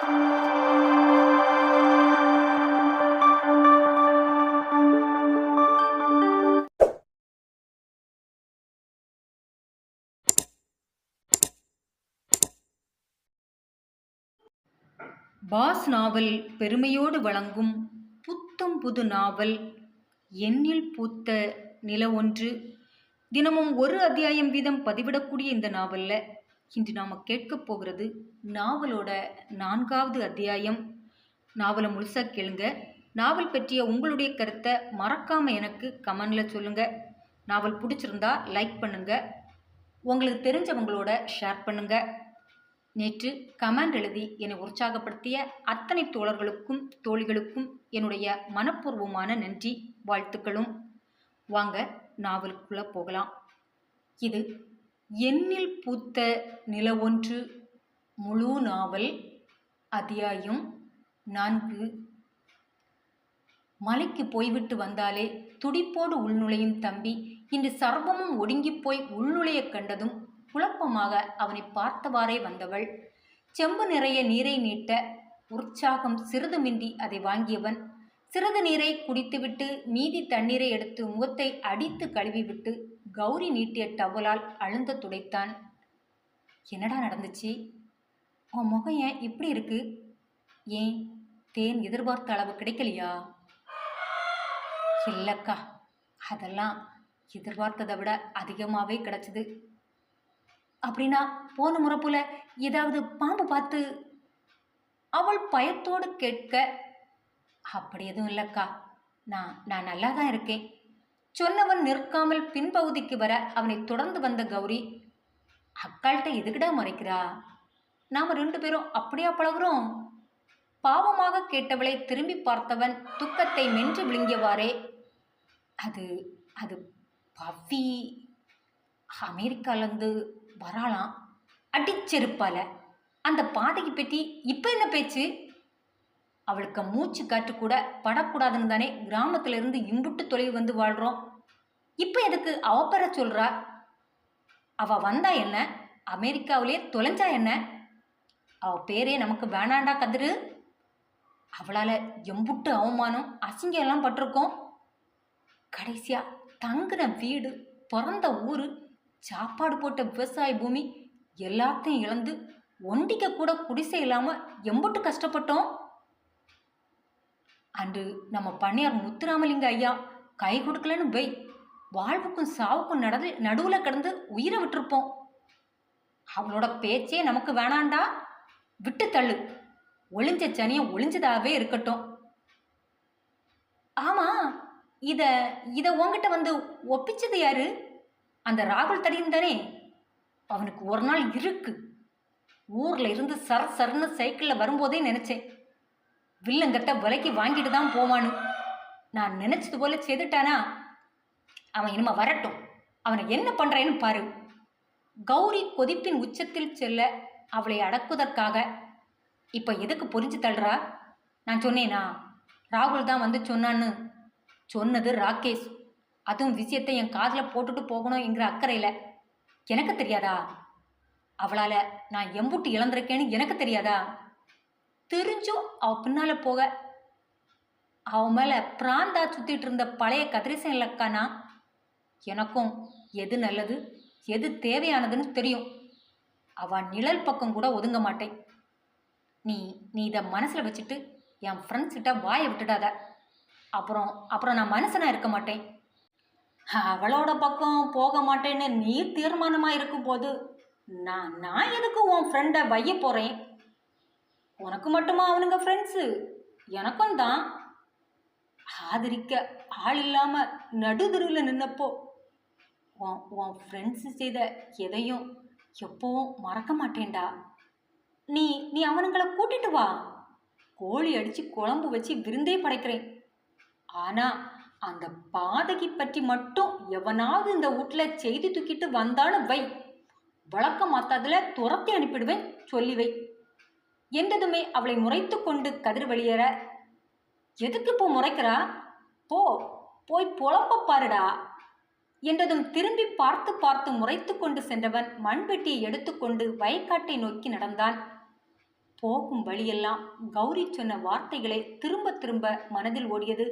Pass நாவல் பெருமையோடு வழங்கும் புத்தம் புது நாவல் எண்ணில் பூத்த நில ஒன்று தினமும் ஒரு அத்தியாயம் வீதம் பதிவிடக்கூடிய இந்த நாவலில் இன்று நாம் கேட்கப் போகிறது நாவலோட நான்காவது அத்தியாயம். நாவலை முழுசாக கேளுங்க. நாவல் பற்றிய உங்களுடைய கருத்தை மறக்காமல் எனக்கு கமெண்டில் சொல்லுங்கள் நாவல் பிடிச்சிருந்தா லைக் பண்ணுங்கள் உங்களுக்கு தெரிஞ்சவங்களோட ஷேர் பண்ணுங்கள் நேற்று கமெண்ட் எழுதி என்னை உற்சாகப்படுத்திய அத்தனை தோழர்களுக்கும் தோழிகளுக்கும் என்னுடைய மனப்பூர்வமான நன்றி வாழ்த்துக்களும். வாங்க நாவலுக்குள்ளே போகலாம். இது எண்ணில் பூத்த நில ஒன்று முழு நாவல் அத்தியாயம் நான்கு. மலைக்கு போய்விட்டு வந்தாலே துடிப்போடு உள்நுழையும் தம்பி இன்று சர்வமும் ஒடுங்கிப் போய் உள்நுழையக் கண்டதும் குழப்பமாக அவனை பார்த்தவாறே வந்தவள். செம்பு நிறைய நீரை நீட்ட உற்சாகம் சிறிதுமின்றி அதை வாங்கியவன். சிறிது நீரை குடித்துவிட்டு மீதி தண்ணீரை எடுத்து முகத்தை அடித்து கழுவிவிட்டு கௌரி நீட்டிய டவலால் அழுந்த துடைத்தான். என்னடா நடந்துச்சு? உன் முகம் ஏன் இப்படி இருக்கு? ஏன் தேன் எதிர்பார்த்த அளவு கிடைக்கலையா? இல்லக்கா அதெல்லாம் எதிர்பார்த்ததை விட அதிகமாகவே கிடச்சிது. அப்படின்னா போன முறை போல ஏதாவது பாம்பு பார்த்து அவள் பயத்தோடு கேட்க? அப்படி எதுவும் இல்லைக்கா. நான் நான் நல்லா தான் இருக்கேன். சொன்னவன் நிற்காமல் பின்பகுதிக்கு வர அவனை தொடர்ந்து வந்த கௌரி அக்காள்கிட்ட எதுக்கிடா மறைக்கிறா? நாம் ரெண்டு பேரும் அப்படியா பழகுறோம்? பாவமாக கேட்டவளை திரும்பி பார்த்தவன் துக்கத்தை மென்று விழுங்கியவாறே அது அது பவி அமெரிக்காலேருந்து வராளாம் அடிச்செருப்பால அந்த பாதைக்கு பற்றி இப்போ என்ன பேச்சு? அவளுக்கு மூச்சு காற்று கூட படக்கூடாதுன்னு தானே கிராமத்திலிருந்து இம்புட்டு தொலைவு வந்து வாழ்கிறோம் இப்போ எதுக்கு அவ பெற சொல்கிறா அவ வந்தா என்ன? அமெரிக்காவிலே தொலைஞ்சா என்ன? அவ பேரே நமக்கு வேணாண்டா கதிரு. அவளால் எம்புட்டு அவமானம் அசிங்கம் எல்லாம் பட்டிருக்கோம். கடைசியாக தங்குன வீடு பிறந்த ஊர் சாப்பாடு போட்ட விவசாய பூமி எல்லாத்தையும் இழந்து ஒண்டிக்க கூட குடிசை இல்லாமல் எம்புட்டு கஷ்டப்பட்டோம். அன்று நம்ம பண்ணியார் முத்துராமலிங்க ஐயா கை கொடுக்கலன்னு வை வாழ்வுக்கும் சாவுக்கும் நடந்து நடுவில் கிடந்து உயிரை விட்டுருப்போம். அவளோட பேச்சே நமக்கு வேணாண்டா? விட்டு தள்ளு. ஒளிஞ்ச சனியம் ஒளிஞ்சதாகவே இருக்கட்டும். ஆமா இத இத உங்ககிட்ட வந்து ஒப்பிச்சது யாரு? அந்த ராகுல் தடியன் தானே அவனுக்கு ஒரு நாள் இருக்கு. ஊர்ல இருந்து சர சரன்னு சைக்கிளில் வரும்போதே நினைச்சேன். வில்லங்கிட்ட விலைக்கு வாங்கிட்டு தான் போவான்னு நான் நினைச்சது போல செதுட்டானா? அவன் இனிமே வரட்டும். அவனை என்ன பண்ணுறேன்னு பாரு. கௌரி கொதிப்பின் உச்சத்தில் செல்ல அவளை அடக்குவதற்காக இப்போ எதுக்கு புரிஞ்சு தள்ளுறா? நான் சொன்னேனா? ராகுல் தான் வந்து சொன்னான்னு. சொன்னது ராகேஷ். அதுவும் விஷயத்தை என் காதில் போட்டுட்டு போகணும் என்கிற அக்கறையில். எனக்கு தெரியாதா? அவளால் நான் எம்புட்டு இழந்திருக்கேன்னு எனக்கு தெரியாதா? தெரிஞ்சும் அவ பின்னால் போக. அவன் மேலே பிராந்தா சுற்றிட்டு இருந்த பழைய கதிரிசன் இல்லக்கானா எனக்கும் எது நல்லது எது தேவையானதுன்னு தெரியும். அவன் நிழல் பக்கம் கூட ஒதுங்க மாட்டேன். நீ நீ இதை மனசில் வச்சுட்டு என் ஃப்ரெண்ட்ஸ் கிட்ட வாயை விட்டுடாத. அப்புறம் அப்புறம் நான் மனுஷனாக இருக்க மாட்டேன். அவளோட பக்கம் போக மாட்டேன்னு நீ தீர்மானமாக இருக்கும்போது நான் நான் எதுக்கு உன் ஃப்ரெண்டை வைய போகிறேன் உனக்கு மட்டுமா அவனுங்க ஃப்ரெண்ட்ஸு எனக்கும் தான். ஆதரிக்க ஆள் இல்லாமல் நடுதருவில் நின்னப்போ உன் உன் ஃப்ரெண்ட்ஸு செய்த எதையும் எப்போவும் மறக்க மாட்டேன்டா. நீ நீ அவனுங்களை கூட்டிட்டு வா. கோழி அடித்து குழம்பு வச்சு விருந்தே படைக்கிறேன். ஆனால் அந்த பாதகி பற்றி மட்டும் எவனாவது இந்த வீட்டில் செய்தி தூக்கிட்டு வந்தாலும் வை. வழக்கம் மாத்தாதில் துரத்தி அனுப்பிடுவேன். சொல்லி வை. என்றதுமே அவளை முறைத்து கொண்டு கதிர் வெளியேற எதுக்கு இப்போ முறைக்கிறா? போ போய் புழப்ப பாருடா என்றதும் திரும்பி பார்த்து பார்த்து முறைத்து கொண்டு சென்றவன் மண்வெட்டியை எடுத்துக்கொண்டு வயக்காட்டை நோக்கி நடந்தான். போகும் வழியெல்லாம் கௌரி சொன்ன வார்த்தைகளை திரும்ப திரும்ப மனதில் ஓடியது.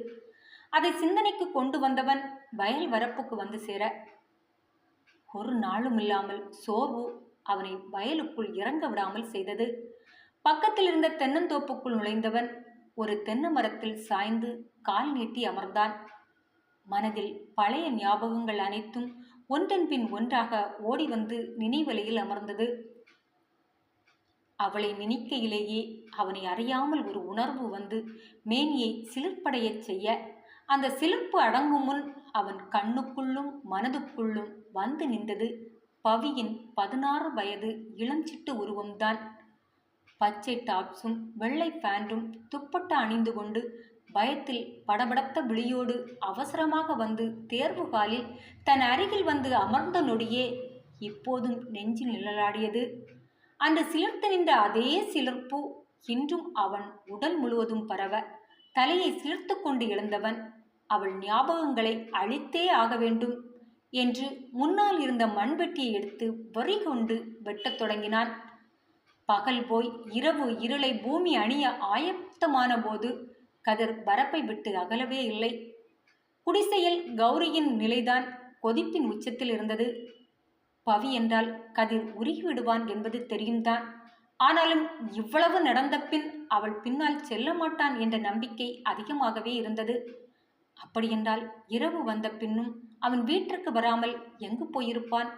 அதை சிந்தனைக்கு கொண்டு வந்தவன் வயல் வரப்புக்கு வந்து சேர ஒரு நாளும் இல்லாமல் சோர்வு அவனை வயலுக்குள் இறங்க விடாமல் செய்தது. பக்கத்தில் இருந்த தென்னந்தோப்புக்குள் நுழைந்தவன் ஒரு தென்னை மரத்தில் சாய்ந்து கால் நீட்டி அமர்ந்தான். மனதில் பழைய ஞாபகங்கள் அனைத்தும் ஒன்றன் பின் ஒன்றாக ஓடி வந்து நினைவலையில் அமர்ந்தது. அவளை நினைக்கையிலேயே அவனை அறியாமல் ஒரு உணர்வு வந்து மேனியை சிலிர்ப்படையச் செய்ய அந்த சிலிர்ப்பு அடங்கும் முன் அவன் கண்ணுக்குள்ளும் மனதுக்குள்ளும் வந்து நின்றது. பவியின் பதினாறு வயது இளஞ்சிட்டு உருவம்தான். பச்சை டாப்ஸும் வெள்ளை பேண்டும் துப்பட்டா அணிந்து கொண்டு பயத்தில் படபடத்த விழியோடு அவசரமாக வந்து தேர்வு காலில் தன் அருகில் வந்து அமர்ந்த நொடியே இப்போதும் நெஞ்சில் நிழலாடியது. அந்த சிலிர்த்து நின்ற அதே சிலிர்ப்பு இன்றும் அவன் உடல் முழுவதும் பரவ தலையை சிலிர்த்து கொண்டு எழுந்தவன் அவள் ஞாபகங்களை அழித்தே ஆக வேண்டும் என்று முன்னால் இருந்த மண்வெட்டியை எடுத்து வரி கொண்டு வெட்டத் தொடங்கினான். பகல் போய் இரவு இருளை பூமி அணிய ஆயத்தமான போது கதிர் வரப்பை விட்டு அகலவே இல்லை. குடிசையில் கௌரியின் நிலைதான் கொதிப்பின் உச்சத்தில் இருந்தது. பவி என்றால் கதிர் உருகிவிடுவான் என்பது தெரியும்தான் ஆனாலும் இவ்வளவு நடந்த பின் அவள் பின்னால் செல்ல மாட்டான் என்ற நம்பிக்கை அதிகமாகவே இருந்தது. அப்படியென்றால் இரவு வந்த பின்னும் அவன் வீட்டிற்கு வராமல் எங்கு போயிருப்பான்?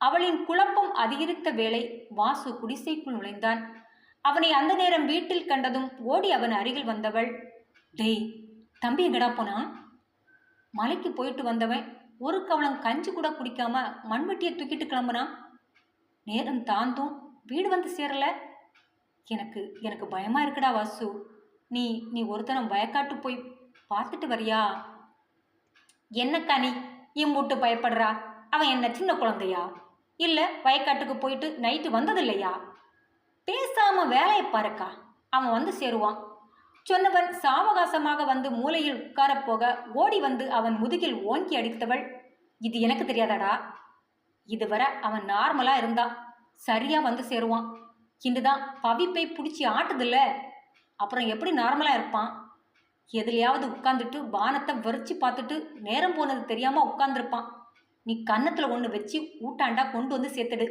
அவளின் குழப்பம் அதிகரித்த வேளை வாசு குடிசைக்குள் நுழைந்தான். அவனை அந்த நேரம் வீட்டில் கண்டதும் ஓடி அவன் அருகில் வந்தவள் டேய் தம்பி எங்கடா போனா? மலைக்கு போயிட்டு வந்தவன் ஒரு கவளம் கஞ்சி கூட குடிக்காம மண்வெட்டியை தூக்கிட்டு கிளம்புனான் நேரம் தாந்தும் வீடு வந்து சேரல. எனக்கு எனக்கு பயமா இருக்குடா வாசு. நீ நீ ஒருத்தனம் வயக்காட்டு போய் பார்த்துட்டு வரியா? என்னக்கா நீ? இம்புட்டு பயப்படுறா. அவன் என்ன சின்ன குழந்தையா? இல்லை வயக்காட்டுக்கு போயிட்டு நைட்டு வந்ததில்லையா? பேசாம வேலையை பாருக்கா. அவன் வந்து சேருவான். சொன்னவன் சாவகாசமாக வந்து மூலையில் உட்காரப்போக ஓடி வந்து அவன் முதுகில் ஓங்கி அடித்தவள். இது எனக்கு தெரியாதாடா? இதுவரை அவன் நார்மலா இருந்தான் சரியா வந்து சேருவான். இந்துதான் பவிப்பை பிடிச்சி ஆட்டுதில்ல. அப்புறம் எப்படி நார்மலா இருப்பான்? எதுலையாவது உட்காந்துட்டு வானத்தை வெறிச்சு பார்த்துட்டு நேரம் போனது தெரியாம உட்காந்துருப்பான் நீ கன்னத்தில் ஒன்று வச்சு ஊட்டாண்டா கொண்டு வந்து சேர்த்துடு.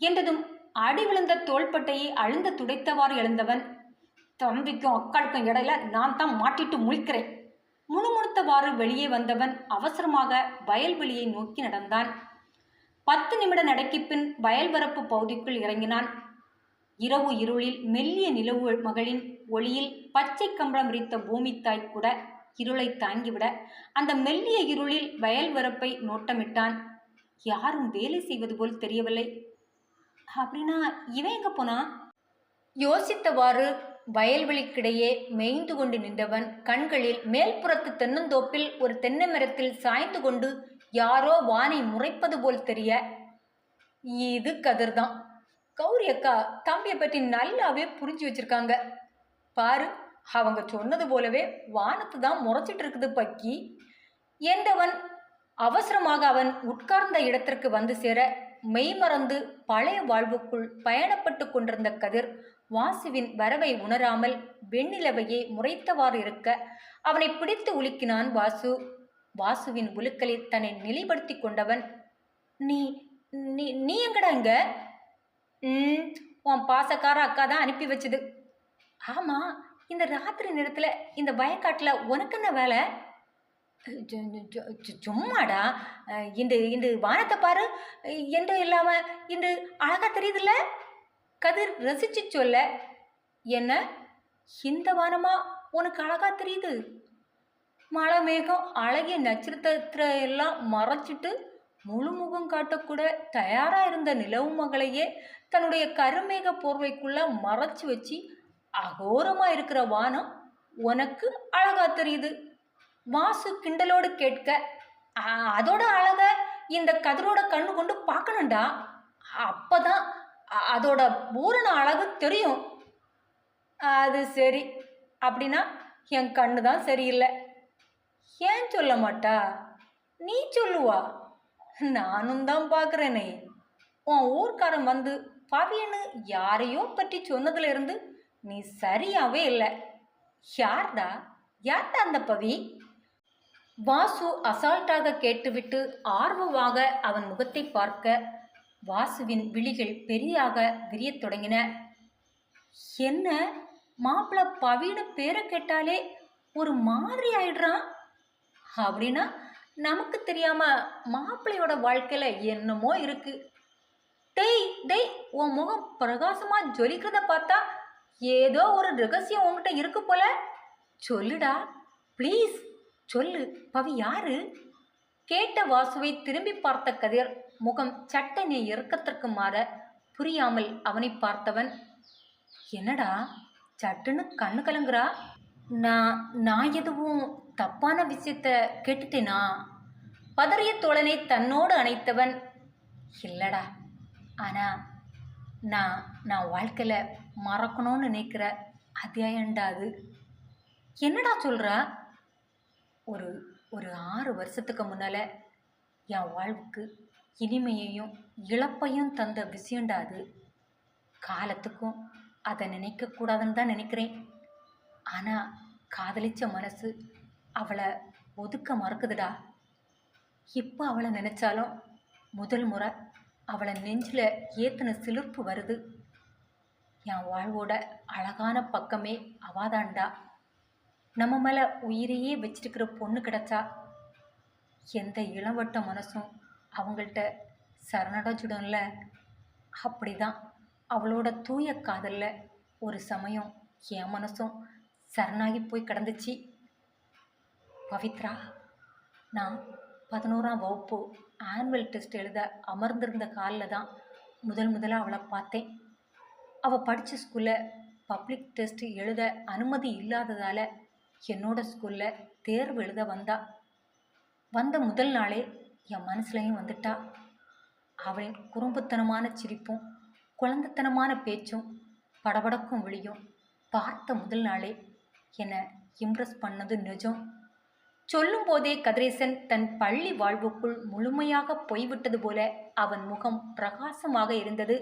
என்றதும் அடி விழுந்த தோள்பட்டையை அழுந்த துடைத்தவாறு எழுந்தவன் தம்பிக்கும் அக்காளுக்கும் இடையில நான் தான் மாட்டிட்டு முழிக்கிறேன். முணுமுணுத்தவாறு வெளியே வந்தவன் அவசரமாக வயல்வெளியை நோக்கி நடந்தான். பத்து நிமிட நடைக்கு பின் வயல்வரப்பு பகுதிக்குள் இறங்கினான். இரவு இருளில் மெல்லிய நிலவு மகளின் ஒளியில் பச்சை கம்பளம் விரித்த பூமித்தாய் கூட இருளை தாங்கிவிட அந்த மெல்லிய இருளில் வயல் வரப்பை நோட்டமிட்டான். யாரும் வேலை செய்வது போல் தெரியவில்லை. அப்படின்னா இவன் எங்க போனா? யோசித்தவாறு வயல்வெளிக்கிடையே மேய்ந்து கொண்டு நின்றவன் கண்களில் மேல்புறத்து தென்னந்தோப்பில் ஒரு தென்னை மரத்தில் சாய்ந்து கொண்டு யாரோ வானை முறைப்பது போல் தெரிய இது கதிர்தான். கௌரி அக்கா தம்பியை பற்றி நல்லாவே புரிஞ்சு வச்சிருக்காங்க. பாரு அவங்க சொன்னது போலவே வானத்து தான் முறைச்சிட்டு இருக்குது பக்கி. என்றவன் அவசரமாக அவன் உட்கார்ந்த இடத்திற்கு வந்து சேர மெய்மறந்து பழைய வாழ்வுக்குள் பயணப்பட்டு கொண்டிருந்த கதிர் வாசுவின் வரவை உணராமல் வெண்ணிலவையே முறைத்தவாறு இருக்க அவனை பிடித்து உலுக்கினான் வாசு. வாசுவின் உலுக்கலில் தன்னை நிலைப்படுத்தி கொண்டவன் நீ நீ நீ எங்கடா இங்க? ம் உன் பாசக்கார அக்கா தான் அனுப்பி வச்சது. ஆமா இந்த ராத்திரி நேரத்தில் இந்த வயக்காட்டில் உனக்கு என்ன வேலை? சும்மாடா. அஹ், இந்த இந்த வானத்தை பாரு. என்று இல்லாமல் இன்று அழகாக தெரியுதுல்ல? கதிர் ரசிச்சு சொல்ல. என்ன? இந்த வானமா? உனக்கு அழகாக தெரியுது. மழை மேகம் அழகிய நட்சத்திரத்தை எல்லாம் மறைச்சிட்டு முழு முகம் காட்டக்கூட தயாராக இருந்த நிலவு மகளையே தன்னுடைய கருமேக போர்வைக்குள்ள மறைச்சு வச்சு அகோரமா இருக்கிற வானம் உனக்கு அழகா தெரியுது. வாசு கிண்டலோடு கேட்க அதோட அழக இந்த கதிரோட கண்ணு கொண்டு பார்க்கணும்டா. அப்பதான் அதோட பூரண அழகு தெரியும். அது சரி. அப்படின்னா என் கண்ணு தான் சரியில்லை. ஏன் சொல்ல மாட்டா? நீ சொல்லுவா. நானும் தான் பார்க்குறேனே. உன் ஊர்க்காரன் வந்து பவியன்னு யாரையோ பற்றி சொன்னதுல இருந்து நீ சரியாவே இல்லை. யார்தா யார்தா அந்த பவி? வாசு அசால்ட்டாக கேட்டுவிட்டு ஆர்வமாக அவன் முகத்தை பார்க்க வாசுவின் விழிகள் பெரியாக விரியத் தொடங்கின. என்ன? மாப்பிள்ள பவின்னு பேரை கேட்டாலே ஒரு மாதிரி ஆயிடுறான் அப்படின்னா நமக்கு தெரியாம மாப்பிள்ளையோட வாழ்க்கையில என்னமோ இருக்கு. டேய் டேய் உன் முகம் பிரகாசமா ஜொலிக்கிறத பார்த்தா ஏதோ ஒரு ரகசியம் உங்ககிட்ட இருக்கு போல. சொல்லுடா. ப்ளீஸ் சொல்லு. பவி யாரு? கேட்ட வாசுவை திரும்பி பார்த்த கதிர் முகம் சட்டனை இறக்கத்திற்கு மாற புரியாமல் அவனை பார்த்தவன் என்னடா? சட்டுன்னு கண்ணு கலங்குறா? நான் நான் எதுவும் தப்பான விஷயத்த கேட்டுட்டேனா? பதறிய தோழனை தன்னோடு அணைத்தவன் இல்லடா. ஆனால் நான் நான் வாழ்க்கையில் மறக்கணும்னு நினைக்கிற அத்தியாயம்டா அது. என்னடா சொல்கிற ஒரு ஒரு ஆறு வருஷத்துக்கு முன்னால் என் வாழ்வுக்கு இனிமையையும் இழப்பையும் தந்த விஷயம்டா அது. காலத்துக்கும் அதை நினைக்கக்கூடாதுன்னு தான் நினைக்கிறேன். ஆனால் காதலிச்ச மனசு அவளை ஒதுக்க மறக்குதுடா. இப்போ அவளை நினச்சாலும் முதல் முறை அவளை நெஞ்சில் ஏற்றின சிலிர்ப்பு வருது. என் வாழ்வோட அழகான பக்கமே அவாதாண்டா. நம்ம மேலே உயிரையே வச்சிருக்கிற பொண்ணு கிடச்சா? எந்த இளவட்ட மனசும் அவங்கள்ட்ட சரணடைஞ்சிடும்ல. அப்படிதான் அவளோட தூய காதலில் ஒரு சமயம் என் மனசும் சரணாகி போய் கிடந்துச்சு. பவித்ரா நான் பதினோராம் வகுப்பு ஆனுவல் டெஸ்ட் எழுத அமர்ந்திருந்த காலில் தான் முதல் முதலாக அவளை பார்த்தேன். அவள் படித்த ஸ்கூலில் பப்ளிக் டெஸ்ட் எழுத அனுமதி இல்லாததால் என்னோட ஸ்கூலில் தேர்வு எழுத வந்தா. வந்த முதல் நாளே என் மனசுலையும் வந்துட்டா. அவளின் குறும்புத்தனமான சிரிப்பும் குழந்தைத்தனமான பேச்சும் படபடக்கும் விழியும் பார்த்த முதல் நாளே என்னை இம்ப்ரெஸ் பண்ணது நிஜம். சொல்லும்போதே கதிரேசன் தன் பள்ளி வாழ்வுக்குள் முழுமையாக போய்விட்டது போல அவன் முகம் பிரகாசமாக இருந்தது.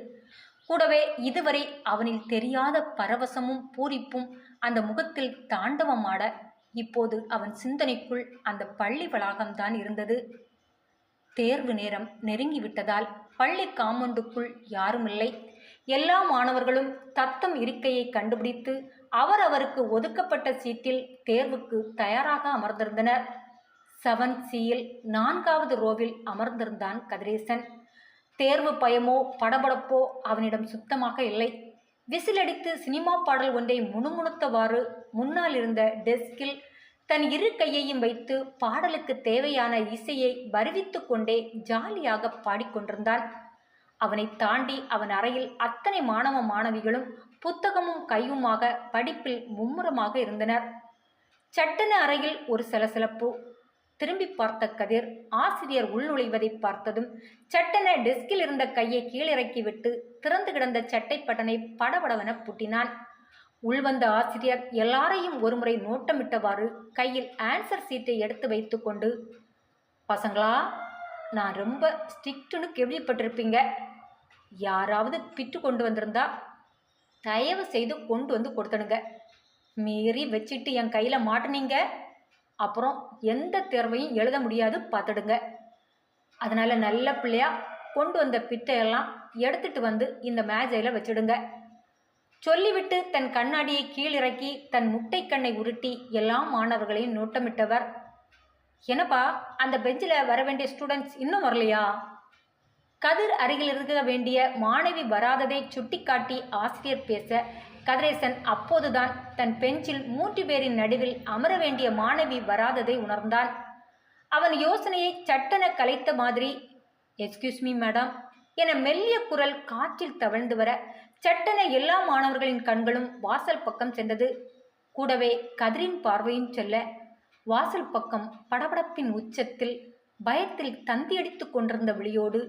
கூடவே இதுவரை அவனில் தெரியாத பரவசமும் பூரிப்பும் அந்த முகத்தில் தாண்டவமாட இப்போது அவன் சிந்தனைக்குள் அந்த பள்ளி வளாகம்தான் இருந்தது. தேர்வு நேரம் நெருங்கிவிட்டதால் பள்ளி காம்பவுண்டுக்குள் யாருமில்லை. எல்லா மாணவர்களும் தத்தம் இருக்கையை கண்டுபிடித்து அவரவருக்கு ஒதுக்கப்பட்ட சீட்டில் தேர்வுக்கு தயாராக அமர்ந்திருந்தனர். செவன் சியில் நான்காவது ரோவில் அமர்ந்திருந்தான் கதிரேசன். தேர்வு பயமோ படபடப்போ அவனிடம் சுத்தமாக இல்லை. விசிலடித்து சினிமா பாடல் ஒன்றை முணுமுணுத்தவாறு முன்னால் இருந்த டெஸ்கில் தன் இரு கையையும் வைத்து பாடலுக்கு தேவையான இசையை வருவித்து கொண்டே ஜாலியாக பாடிக்கொண்டிருந்தான். அவனை தாண்டி அவன் அறையில் அத்தனை மாணவ மாணவிகளும் புத்தகமும் கையுமாக படிப்பில் மும்முரமாக இருந்தனர். சட்டன அறையில் ஒரு சலசலப்பு. திரும்பி பார்த்த கதிர் ஆசிரியர் உள்நுழைவதை பார்த்ததும் சட்டென டெஸ்கில் இருந்த கையை கீழிறக்கிவிட்டு திறந்து கிடந்த சட்டை பட்டனை படபடவென புட்டினான். உள்வந்த ஆசிரியர் எல்லாரையும் ஒருமுறை நோட்டமிட்டவாறு கையில் ஆன்சர் சீட்டை எடுத்து வைத்துக்கொண்டு பசங்களா நான் ரொம்ப ஸ்ட்ரிக்ட்டுன்னு கேள்விப்பட்டிருப்பீங்க. யாராவது பிட்டு கொண்டு வந்திருந்தா தயவு செய்து கொண்டு வந்து கொடுத்துடுங்க மீறி வச்சுட்டு என் கையில் மாட்டினீங்க. அப்புறம் எந்த தேர்வையும் எழுத முடியாது பார்த்துடுங்க. அதனால் நல்ல பிள்ளையா கொண்டு வந்த பிட்டையெல்லாம் எடுத்துட்டு வந்து இந்த மேஜையில் வச்சிடுங்க. சொல்லிவிட்டு தன் கண்ணாடியை கீழிறக்கி தன் முட்டை கண்ணை உருட்டி எல்லா மாணவர்களையும் நோட்டமிட்டவர். என்னப்பா அந்த பெஞ்சில் வர வேண்டிய ஸ்டூடெண்ட்ஸ் இன்னும் வரலையா? கதிர் அருகில் இருக்க வேண்டிய மாணவி வராததை சுட்டிக்காட்டி ஆசிரியர் பேச கதிரேசன் அப்போதுதான் தன் பெஞ்சில் மூன்று பேரின் நடுவில் அமர வேண்டிய மாணவி வராததை உணர்ந்தான் அவன் யோசனையை சட்டென கலைத்த மாதிரி எக்ஸ்கியூஸ் மீ மேடம் என மெல்லிய குரல் காற்றில் தவழ்ந்து வர சட்டென எல்லா மாணவர்களின் கண்களும் வாசல் பக்கம் சென்றது. கூடவே கதிரின் பார்வையும் செல்ல வாசல் பக்கம் படபடப்பின் உச்சத்தில் பயத்தில் தந்தியடித்துக் கொண்டிருந்த விழியோடு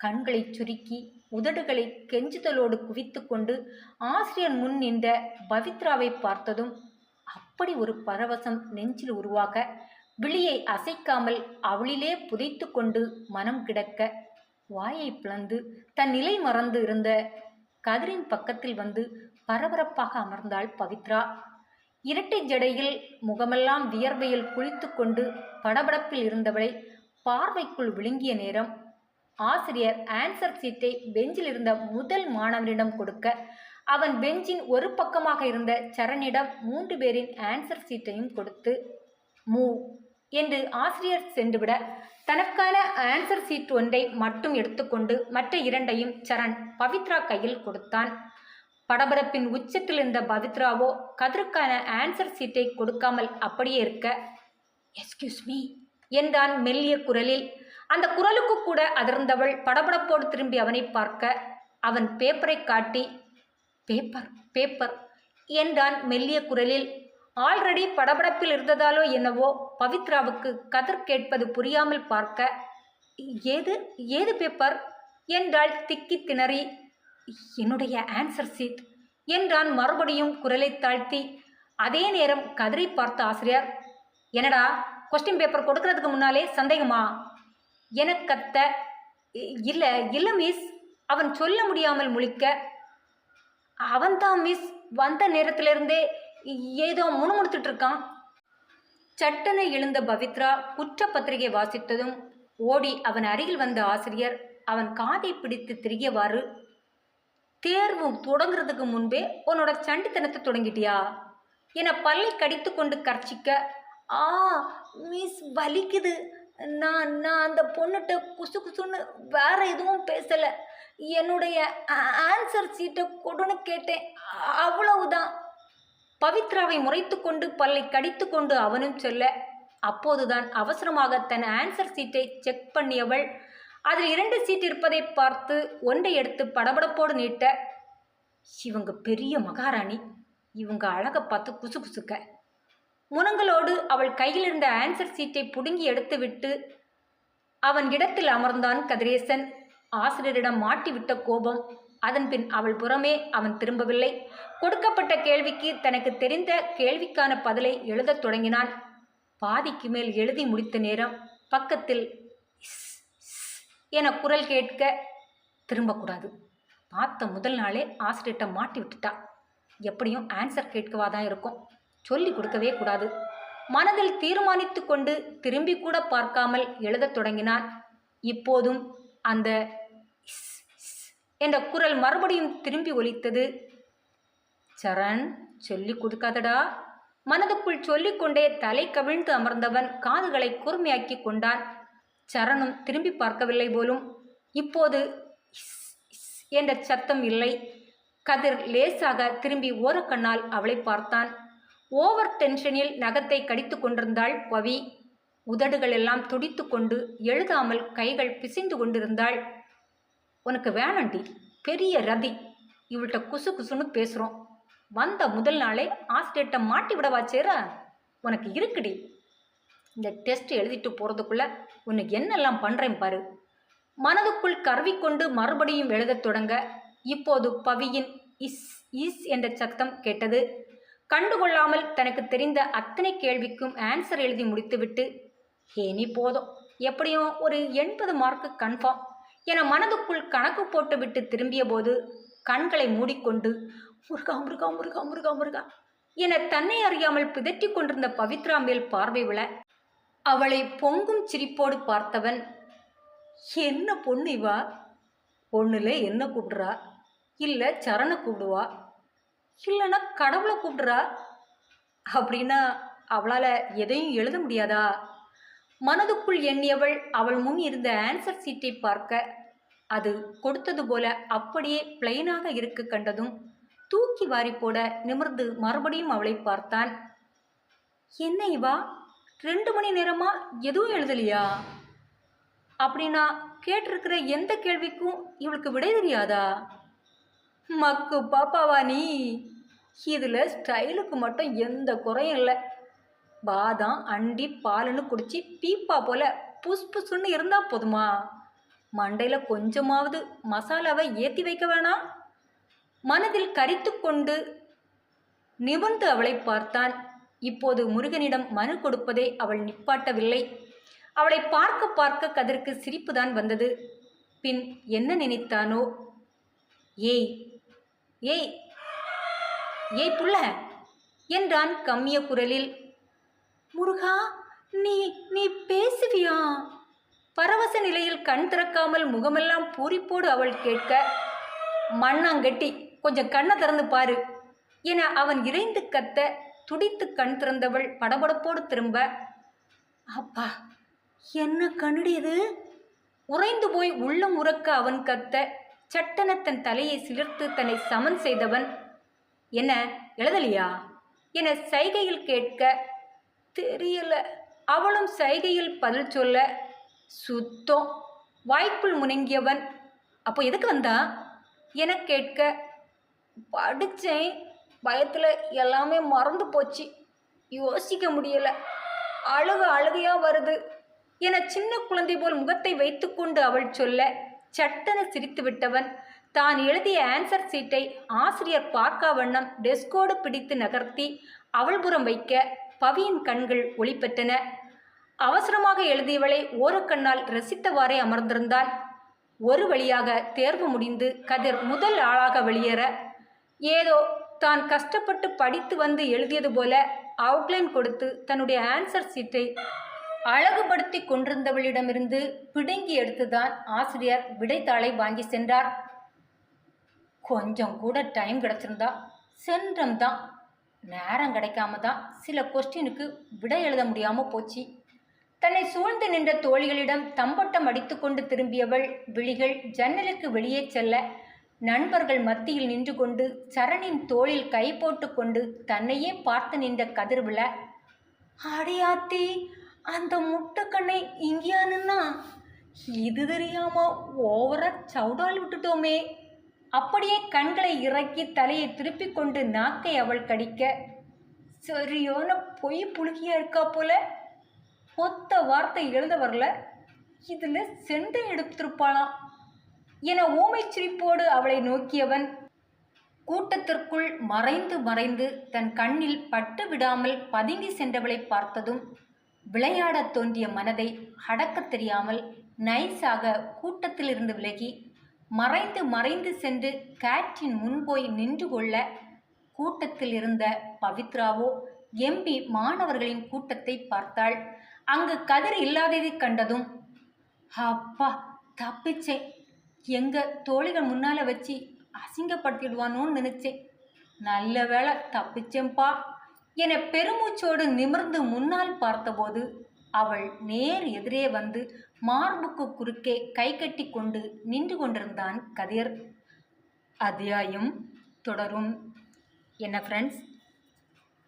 கண்களைச் சுருக்கி உதடுகளை கெஞ்சுதலோடு குவித்து கொண்டு ஆசிரியர் முன் நின்ற பவித்ராவை பார்த்ததும் அப்படி ஒரு பரவசம் நெஞ்சில் உருவாக விழியை அசைக்காமல் அவளிலே புதைத்து கொண்டு மனம் கிடக்க வாயை பிளந்து தன் நிலை மறந்து இருந்த கதிரின் பக்கத்தில் வந்து பரபரப்பாக அமர்ந்தாள் பவித்ரா. இரட்டை ஜடையில் முகமெல்லாம் வியர்வையில் குளித்துக்கொண்டு படபடப்பில் இருந்தவளை பார்வைக்குள் விழுங்கிய நேரம் ஆசிரியர் ஆன்சர் சீட்டை பெஞ்சில் இருந்த முதல் மாணவனிடம் கொடுக்க அவன் பெஞ்சின் ஒரு பக்கமாக இருந்த சரணிடம் மூன்று பேரின் ஆன்சர் சீட்டையும் கொடுத்து மூ என்று ஆசிரியர் சென்றுவிட தனக்கான ஆன்சர் சீட் ஒன்றை மட்டும் எடுத்துக்கொண்டு மற்ற இரண்டையும் சரண் பவித்ரா கையில் கொடுத்தான். படபரப்பின் உச்சத்தில் இருந்த பவித்ராவோ கதிருக்கான ஆன்சர் சீட்டை கொடுக்காமல் அப்படியே இருக்க எஸ்கியூஸ் மீ என்றான் மெல்லிய குரலில் அந்த குரலுக்கு கூட அதிர்ந்தவள் படபடப்போடு திரும்பி அவனை பார்க்க அவன் பேப்பரை காட்டி பேப்பர் பேப்பர் என்றான் மெல்லிய குரலில். ஆல்ரெடி படபடப்பில் இருந்ததாலோ என்னவோ பவித்ராவுக்கு கதிர் கேட்பது புரியாமல் பார்க்க ஏது ஏது பேப்பர் என்றாள் திக்கி திணறி. என்னுடைய ஆன்சர் சீட் என்றான் மறுபடியும் குரலை தாழ்த்தி. அதே நேரம் கதிரை பார்த்த ஆசிரியர். என்னடா கொஸ்டின் பேப்பர் கொடுக்கறதுக்கு முன்னாலே சந்தேகமா? என கத்த "இ- இல்லை மிஸ் அவன் சொல்ல முடியாமல் முழிக்க அவன்தான் மிஸ் வந்த நேரத்திலிருந்தே ஏதோ முணுமுணுத்துட்டு இருக்கான். சட்டென எழுந்த பவித்ரா குற்றப்பத்திரிகை வாசித்ததும் ஓடி அவன் அருகில் வந்த ஆசிரியர் அவன் காதை பிடித்து திரியவாறு தேர்வு தொடங்குறதுக்கு முன்பே உன்னோட சண்டித்தனத்தை தொடங்கிட்டியா? என பல்லை கடித்து கொண்டு கர்ச்சிக்க ஆ மிஸ் வலிக்குது. நான் நான் அந்த பொண்ணுகிட்ட குசு குசுன்னு வேற எதுவும் பேசலை. என்னுடைய ஆன்சர் சீட்டை கொடுன்னு கேட்டேன். அவ்வளவுதான். பவித்ராவை முறைத்து கொண்டு பல்லை கடித்து கொண்டு அவனும் சொல்ல. அப்போதுதான் அவசரமாக தன் ஆன்சர் சீட்டை செக் பண்ணியவள். அதில் இரண்டு சீட் இருப்பதை பார்த்து ஒன்றை எடுத்து படபடப்போடு நீட்ட இவங்க பெரிய மகாராணி. இவங்க அழகை பார்த்து குசு குசுக்க. முனங்களோடு அவள் கையில் இருந்த ஆன்சர் சீட்டை புடுங்கி எடுத்துவிட்டு அவன் இடத்தில் அமர்ந்தான் கதிரேசன். ஆசிரியரிடம் மாட்டிவிட்ட கோபம். அதன்பின் அவள் புறமே அவன் திரும்பவில்லை. கொடுக்கப்பட்ட கேள்விக்கு தனக்கு தெரிந்த கேள்விக்கான பதிலை எழுதத் தொடங்கினான். பாதிக்கு மேல் எழுதி முடித்த நேரம் பக்கத்தில் என குரல் கேட்க திரும்பக்கூடாது. பார்த்த முதல் நாளே ஆசிரியர்கிட்ட மாட்டி விட்டுட்டா எப்படியும் ஆன்சர் கேட்கவா தான் இருக்கும். சொல்லி கொடுக்கவே கூடாது. மனதில் தீர்மானித்து கொண்டு திரும்பி கூட பார்க்காமல் எழுதத் தொடங்கினான். இப்போதும் அந்த என்ற குரல் மறுபடியும் திரும்பி ஒலித்தது. சரண் சொல்லிக் கொடுக்காதடா. மனதுக்குள் சொல்லிக்கொண்டே தலை கவிழ்ந்து அமர்ந்தவன் காதுகளை கூர்மையாக்கி கொண்டான். சரணும் திரும்பி பார்க்கவில்லை போலும். இப்போது என்ற சத்தம் இல்லை. கதிர் லேசாக திரும்பி ஓரக்கண்ணால் அவளை பார்த்தான். ஓவர் டென்ஷனில் நகத்தை கடித்து கொண்டிருந்தாள் பவி. உதடுகள் எல்லாம் துடித்து கொண்டு எழுதாமல் கைகள் பிசைந்து கொண்டிருந்தாள். உனக்கு வேணாண்டி பெரிய ரதி. இவள்கிட்ட குசு குசுன்னு பேசுகிறோம் வந்த முதல் நாளே ஆசிரியர்கிட்ட மாட்டி விடவா சேரா? உனக்கு இருக்குடி. இந்த டெஸ்ட் எழுதிட்டு போகிறதுக்குள்ளே உனக்கு என்னெல்லாம் பண்ணுறேன் பாரு. மனதுக்குள் கருவிக்கொண்டு மறுபடியும் எழுதத் தொடங்க இப்போது பவியின் இஸ் இஸ் என்ற சத்தம் கேட்டது. கண்டுகொள்ளாமல் தனக்கு தெரிந்த அத்தனை கேள்விக்கும் ஆன்சர் எழுதி முடித்துவிட்டு ஏனி போதும். எப்படியும் ஒரு எண்பது மார்க்கு கன்ஃபார்ம் என மனதுக்குள் கணக்கு போட்டுவிட்டு திரும்பிய போது கண்களை மூடிக்கொண்டு முருகா முருகா முருகா முருகா முருகா என தன்னை அறியாமல் பிதற்றிக் கொண்டிருந்த பவித்ரா மேல் பார்வை விழ அவளை பொங்கும் சிரிப்போடு பார்த்தவன் என்ன பொண்ணு இவா? பொண்ணுல என்ன கூப்பிடுறா? இல்லை சரணை கூப்பிடுவா? இல்லைன்னா கடவுளை கூப்பிடுறா அப்படின்னா அவளால் எதையும் எழுத முடியாதா? மனதுக்குள் எண்ணியவள் அவள் முன் இருந்த ஆன்சர் சீட்டை பார்க்க அது கொடுத்தது போல அப்படியே பிளைனாக இருக்க கண்டதும் தூக்கி வாரி போட நிமிர்ந்து மறுபடியும் அவளை பார்த்தான். என்ன இவா? ரெண்டு மணி நேரமா எதுவும் எழுதலையா? அப்படின்னா கேட்டிருக்கிற எந்த கேள்விக்கும் இவளுக்கு விடை தெரியாதா? மக்கு பாப்பாவா நீ? இதில் ஸ்டைலுக்கு மட்டும் எந்த குறையும் இல்லை. பாதாம் அண்டி பாலுன்னு குடித்து பீப்பா போல புஸ் புஸ்ன்னு இருந்தால் போதுமா? மண்டையில் கொஞ்சமாவது மசாலாவை ஏற்றி வைக்க வேணாம். மனதில் கரித்து கொண்டு நிமிர்ந்து அவளை பார்த்தான். இப்போது முருகனிடம் மனு கொடுப்பதை அவள் நிப்பாட்டவில்லை. அவளை பார்க்க பார்க்க கதிருக்கு சிரிப்புதான் வந்தது. பின் என்ன நினைத்தானோ? ஏய் ஏய் ஏய் புள்ள என்றான் கம்மிய குரலில். முருகா நீ நீ பேசுவியா? பரவச நிலையில் கண் திறக்காமல் முகமெல்லாம் பூரிப்போடு அவள் கேட்க மண்ணாங்கட்டி கொஞ்சம் கண்ணை திறந்து பாரு என அவன் இறைந்து கத்த துடித்து கண் திறந்தவள் படபடப்போடு திரும்ப அப்பா என்ன கண்ணுடையது உறைந்து போய் உள்ளம் உறக்க அவன் கத்த சட்டன தன் தலையை சிலிர்த்து தன்னை சமன் செய்தவன் என்ன எழுதலையா? என சைகையில் கேட்க தெரியல. அவளும் சைகையில் பதில் சொல்ல சுத்தம். வாய்ப்புள் முனங்கியவன் அப்போ எதுக்கு வந்தா? என கேட்க படித்தேன் பயத்தில் எல்லாமே மறந்து போச்சு. யோசிக்க முடியல. அழுக அழுகையாக வருது. என சின்ன குழந்தை போல் முகத்தை வைத்துக்கொண்டு அவள் சொல்ல சட்டென சிரித்து விட்டவன். தான் எழுதிய ஆன்சர் சீட்டை ஆசிரியர் பார்க்கா வண்ணம் டெஸ்கோடு பிடித்து நகர்த்தி அவள்புறம் வைக்க பவியின் கண்கள் ஒளிபெற்றன அவசரமாக எழுதியவளை ஓரக்கண்ணால் ரசித்தவாறே அமர்ந்திருந்தாள். ஒரு வழியாக தேர்வு முடிந்து கதிர் முதல் ஆளாக வெளியேற ஏதோ தான் கஷ்டப்பட்டு படித்து வந்து எழுதியது போல அவுட்லைன் கொடுத்து தன்னுடைய ஆன்சர் சீட்டை அழகுபடுத்தி கொண்டிருந்தவளிடமிருந்து பிடுங்கி எடுத்துதான் ஆசிரியர் விடைத்தாளை வாங்கி சென்றார். கொஞ்சம் கூட டைம் கிடச்சிருந்தா சென்றம் தான் நேரம் கிடைக்காம தான் சில கொஸ்டினுக்கு விடை எழுத முடியாமல் போச்சு. தன்னை சூழ்ந்து நின்ற தோழிகளிடம் தம்பட்டம் அடித்துக்கொண்டு திரும்பியவள் விழிகள் ஜன்னலுக்கு வெளியே செல்ல நண்பர்கள் மத்தியில் நின்று கொண்டு சரணின் தோளில் கை போட்டு கொண்டு தன்னையே பார்த்து நின்ற கதிர்விழ அடியாத்தி அந்த முட்டைக்கண்ணை இங்கேயானுன்னா இது தெரியாம ஓவரா சவுடால் விட்டுட்டோமே. அப்படியே கண்களை இறக்கி தலையை திருப்பி கொண்டு நாக்கை அவள் கடிக்க சரியான பொய் புழுகியா இருக்கா போல? ஒத்த வார்த்தை எழுத வரல. இதில் செண்டை எடுத்திருப்பாளாம் என ஊமை சிரிப்போடு அவளை நோக்கியவன் கூட்டத்திற்குள் மறைந்து மறைந்து தன் கண்ணில் பட்டு விடாமல் பதுங்கி சென்றவளை பார்த்ததும் விளையாடத் தோன்றிய மனதை அடக்கத் தெரியாமல் நைஸாக கூட்டத்திலிருந்து விலகி மறைந்து மறைந்து சென்று கேட்டின் முன்போய் நின்று கொள்ள கூட்டத்தில் இருந்த பவித்ராவோ எம்பி மாணவர்களின் கூட்டத்தை பார்த்தாள். அங்கு கதிர் இல்லாததை கண்டதும் அப்பா தப்பிச்சேன் எங்க தோழிகள் முன்னால வச்சு அசிங்கப்படுத்திடுவானோன்னு நினைச்சேன். நல்ல வேளை தப்பிச்சேன்பா என பெருமூச்சோடு நிமிர்ந்து முன்னால் பார்த்தபோது அவள் நேர் எதிரே வந்து மார்புக்கு குறுக்கே கை கட்டி கொண்டு நின்று கொண்டிருந்தான் கதிர். அத்தியாயம் தொடரும். என்ன ஃப்ரெண்ட்ஸ்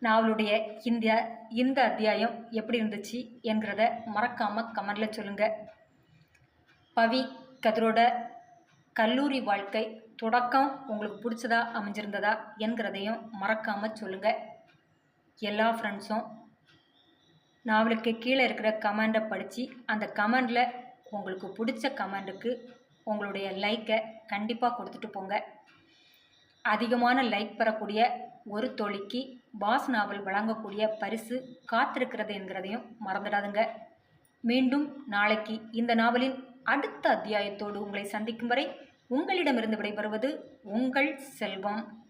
நாவலுடைய இந்த இந்த அத்தியாயம் எப்படி இருந்துச்சு என்கிறத மறக்காமல் கமெண்டில் சொல்லுங்கள் பவி கதிரோட கல்லூரி வாழ்க்கை தொடக்கம் உங்களுக்கு பிடிச்சதா அமைஞ்சிருந்ததா என்கிறதையும் மறக்காமல் சொல்லுங்கள் எல்லா ஃப்ரெண்ட்ஸும் நாவலுக்கு கீழே இருக்கிற கமெண்டை படித்து அந்த கமெண்டில் உங்களுக்கு பிடிச்ச கமெண்டுக்கு உங்களுடைய லைக்கை கண்டிப்பாக கொடுத்துட்டு போங்க. அதிகமான லைக் பெறக்கூடிய ஒரு தொழிக்கு பாஸ் நாவல் வழங்கக்கூடிய பரிசு காத்திருக்கிறது என்கிறதையும் மறந்துடாதுங்க. மீண்டும் நாளைக்கு இந்த நாவலின் அடுத்த அத்தியாயத்தோடு உங்களை சந்திக்கும் வரை உங்களிடமிருந்து விடைபெறுவது உங்கள் செல்வம்.